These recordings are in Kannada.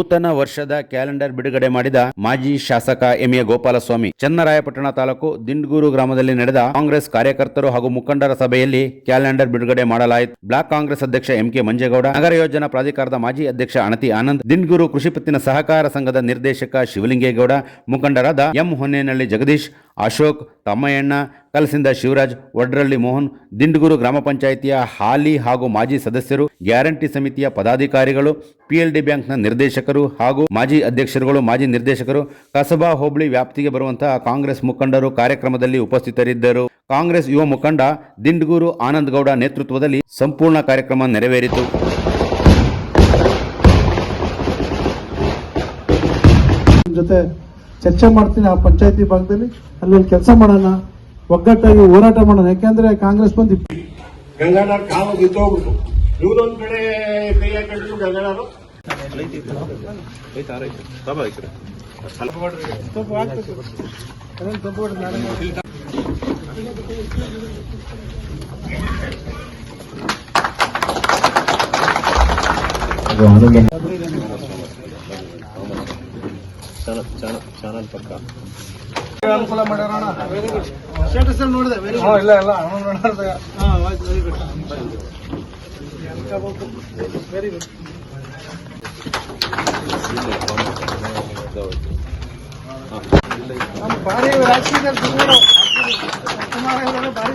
ನೂತನ ವರ್ಷದ ಕ್ಯಾಲೆಂಡರ್ ಬಿಡುಗಡೆ ಮಾಡಿದ ಮಾಜಿ ಶಾಸಕ ಎಂ ಎ ಗೋಪಾಲಸ್ವಾಮಿ, ಚನ್ನರಾಯಪಟ್ಟಣ ತಾಲೂಕು ದಿಂಡ್ಗೂರು ಗ್ರಾಮದಲ್ಲಿ ನಡೆದ ಕಾಂಗ್ರೆಸ್ ಕಾರ್ಯಕರ್ತರು ಹಾಗೂ ಮುಖಂಡರ ಸಭೆಯಲ್ಲಿ ಕ್ಯಾಲೆಂಡರ್ ಬಿಡುಗಡೆ ಮಾಡಲಾಯಿತು. ಬ್ಲಾಕ್ ಕಾಂಗ್ರೆಸ್ ಅಧ್ಯಕ್ಷ ಎಂ ಕೆ ಮಂಜೇಗೌಡ, ನಗರ ಯೋಜನಾ ಪ್ರಾಧಿಕಾರದ ಮಾಜಿ ಅಧ್ಯಕ್ಷ ಅಣತಿ ಆನಂದ್, ದಿಂಡ್ಗೂರು ಕೃಷಿ ಪತ್ತಿನ ಸಹಕಾರ ಸಂಘದ ನಿರ್ದೇಶಕ ಶಿವಲಿಂಗೇಗೌಡ, ಮುಖಂಡರಾದ ಎಂ ಹೊನ್ನೇನಹಳ್ಳಿ ಜಗದೀಶ್ ಅಶೋಕ್, ತಮ್ಮಯ್ಯಣ್ಣ, ಕಲಸಿಂದ ಶಿವರಾಜ್, ವಡ್ರಳ್ಳಿ ಮೋಹನ್, ದಿಂಡಗೂರು ಗ್ರಾಮ ಪಂಚಾಯಿತಿಯ ಹಾಲಿ ಹಾಗೂ ಮಾಜಿ ಸದಸ್ಯರು, ಗ್ಯಾರಂಟಿ ಸಮಿತಿಯ ಪದಾಧಿಕಾರಿಗಳು, ಪಿಎಲ್ಡಿ ಬ್ಯಾಂಕ್ನ ನಿರ್ದೇಶಕರು ಹಾಗೂ ಮಾಜಿ ಅಧ್ಯಕ್ಷರುಗಳು, ಮಾಜಿ ನಿರ್ದೇಶಕರು, ಕಸಬಾ ಹೋಬಳಿ ವ್ಯಾಪ್ತಿಗೆ ಬರುವಂತಹ ಕಾಂಗ್ರೆಸ್ ಮುಖಂಡರು ಕಾರ್ಯಕ್ರಮದಲ್ಲಿ ಉಪಸ್ಥಿತರಿದ್ದರು. ಕಾಂಗ್ರೆಸ್ ಯುವ ಮುಖಂಡ ದಿಂಡಗೂರು ಆನಂದಗೌಡ ನೇತೃತ್ವದಲ್ಲಿ ಸಂಪೂರ್ಣ ಕಾರ್ಯಕ್ರಮ ನೆರವೇರಿತು. ಜೊತೆ ಚರ್ಚೆ ಮಾಡ್ತೀನಿ ಆ ಪಂಚಾಯತಿ ಭಾಗದಲ್ಲಿ. ಅಲ್ಲಿ ಕೆಲಸ ಮಾಡೋಣ. ಒಗ್ಗಟ್ಟಾಗಿ ಹೋರಾಟ ಮಾಡೋಣ. ಯಾಕೆಂದ್ರೆ ಕಾಂಗ್ರೆಸ್ ಬಂದು ಗಂಗಾಧರ್ ಕಾವು ಬಿದ್ದೋಗ್ಬಿಟ್ಟು ಇವರೊಂದ್ ಕಡೆ ಕೈ ಹಾಕಿದ್ರು ಗಂಗಾಧರ್ ಅನುಕೂಲ ಮಾಡ್ಯಾರಣ ಸ್ಟೇಟಸ್ ನೋಡಿದೆ ವೆರಿ ಗುಡ್ ಇಲ್ಲ ಇಲ್ಲ ವೆರಿ ಗುಡ್ ವೆರಿ ಗುಡ್ ನಮ್ಮ ಭಾರಿ ಸುಮಾರು ಇವ್ರೆಲ್ಲ ಭಾರಿ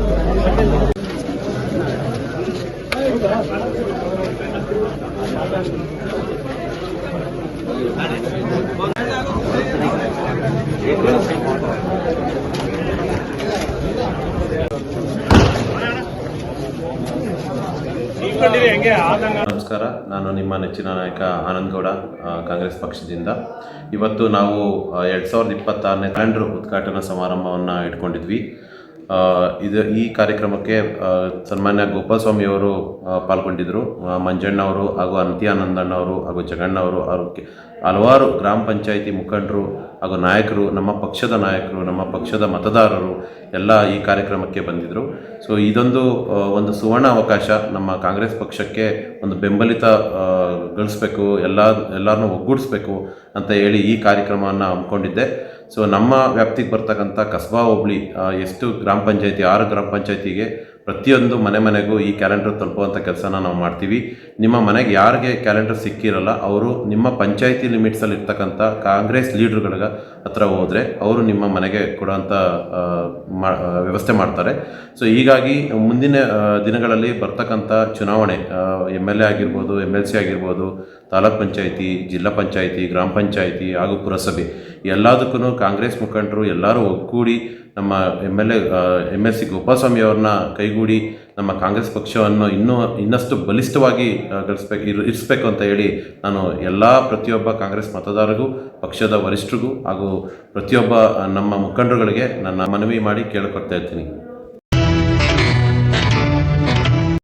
ನಮಸ್ಕಾರ, ನಾನು ನಿಮ್ಮ ನೆಚ್ಚಿನ ನಾಯಕ ಆನಂದ್ ಗೌಡ ಕಾಂಗ್ರೆಸ್ ಪಕ್ಷದಿಂದ. ಇವತ್ತು ನಾವು ಎರಡು ಸಾವಿರದ ಇಪ್ಪತ್ತಾರನೇ ಕ್ಯಾಲೆಂಡರ್ ಉದ್ಘಾಟನಾ ಸಮಾರಂಭವನ್ನು ಇಟ್ಕೊಂಡಿದ್ವಿ. ಇದು ಈ ಕಾರ್ಯಕ್ರಮಕ್ಕೆ ಸನ್ಮಾನ್ಯ ಗೋಪಾಲಸ್ವಾಮಿ ಅವರು ಆ, ಪಾಲ್ಗೊಂಡಿದ್ದರು. ಮಂಜಣ್ಣವರು ಹಾಗೂ ಅಂತಿ ಆನಂದಣ್ಣ ಅವರು ಹಾಗೂ ಜಗಣ್ಣ ಅವರು ಹಲವಾರು ಗ್ರಾಮ ಪಂಚಾಯಿತಿ ಮುಖಂಡರು ಹಾಗೂ ನಾಯಕರು ನಮ್ಮ ಪಕ್ಷದ ನಾಯಕರು ನಮ್ಮ ಪಕ್ಷದ ಮತದಾರರು ಎಲ್ಲ ಈ ಕಾರ್ಯಕ್ರಮಕ್ಕೆ ಬಂದಿದ್ದರು. ಸೊ ಇದೊಂದು ಒಂದು ಸುವರ್ಣ ಅವಕಾಶ ನಮ್ಮ ಕಾಂಗ್ರೆಸ್ ಪಕ್ಷಕ್ಕೆ ಒಂದು ಬೆಂಬಲಿತ ಗಳಿಸ್ಬೇಕು ಎಲ್ಲ ಎಲ್ಲರನ್ನೂ ಒಗ್ಗೂಡಿಸ್ಬೇಕು ಅಂತ ಹೇಳಿ ಈ ಕಾರ್ಯಕ್ರಮವನ್ನು ಹಮ್ಮಿಕೊಂಡಿದ್ದೆ. ಸೊ ನಮ್ಮ ವ್ಯಾಪ್ತಿಗೆ ಬರ್ತಕ್ಕಂಥ ಕಸ್ಬಾ ಹೋಬಳಿ ಎಷ್ಟು ಗ್ರಾಮ ಪಂಚಾಯತಿ, ಆರು ಗ್ರಾಮ ಪಂಚಾಯತಿಗೆ ಪ್ರತಿಯೊಂದು ಮನೆ ಮನೆಗೂ ಈ ಕ್ಯಾಲೆಂಡರ್ ತಲುಪುವಂಥ ಕೆಲಸನ ನಾವು ಮಾಡ್ತೀವಿ. ನಿಮ್ಮ ಮನೆಗೆ ಯಾರಿಗೆ ಕ್ಯಾಲೆಂಡರ್ ಸಿಕ್ಕಿರಲ್ಲ, ಅವರು ನಿಮ್ಮ ಪಂಚಾಯತಿ ಲಿಮಿಟ್ಸಲ್ಲಿ ಇರ್ತಕ್ಕಂಥ ಕಾಂಗ್ರೆಸ್ ಲೀಡ್ರುಗಳ ಹತ್ರ ಹೋದರೆ ಅವರು ನಿಮ್ಮ ಮನೆಗೆ ಕೊಡುವಂಥ ವ್ಯವಸ್ಥೆ ಮಾಡ್ತಾರೆ. ಸೊ ಹೀಗಾಗಿ ಮುಂದಿನ ದಿನಗಳಲ್ಲಿ ಬರ್ತಕ್ಕಂಥ ಚುನಾವಣೆ ಎಂ ಎಲ್ ಎ ಆಗಿರ್ಬೋದು, ಎಂ ಎಲ್ ಸಿ ಆಗಿರ್ಬೋದು ತಾಲೂಕ್ ಪಂಚಾಯಿತಿ, ಜಿಲ್ಲಾ ಪಂಚಾಯಿತಿ, ಗ್ರಾಮ ಪಂಚಾಯಿತಿ ಹಾಗೂ ಪುರಸಭೆ. ಎಲ್ಲದಕ್ಕೂ ಕಾಂಗ್ರೆಸ್ ಮುಖಂಡರು ಎಲ್ಲರೂ ಒಗ್ಗೂಡಿ ನಮ್ಮ M L A M S C Gopalaswamy ಅವ್ರನ್ನ ಕೈಗೂಡಿ ನಮ್ಮ ಕಾಂಗ್ರೆಸ್ ಪಕ್ಷವನ್ನು ಇನ್ನೂ, ಇನ್ನಷ್ಟು ಬಲಿಷ್ಠವಾಗಿ ಗಳಿಸ್ಬೇಕು, ಇರ್, ಇರಿಸ್ಬೇಕು ಅಂತ ಹೇಳಿ ನಾನು ಎಲ್ಲ ಪ್ರತಿಯೊಬ್ಬ ಕಾಂಗ್ರೆಸ್ ಮತದಾರರಿಗೂ, ಪಕ್ಷದ ವರಿಷ್ಠರಿಗೂ ಹಾಗೂ ಪ್ರತಿಯೊಬ್ಬ ನಮ್ಮ ಮುಖಂಡರುಗಳಿಗೆ ನನ್ನ ಮನವಿ ಮಾಡಿ ಕೇಳಿಕೊಡ್ತಾ ಇರ್ತೀನಿ.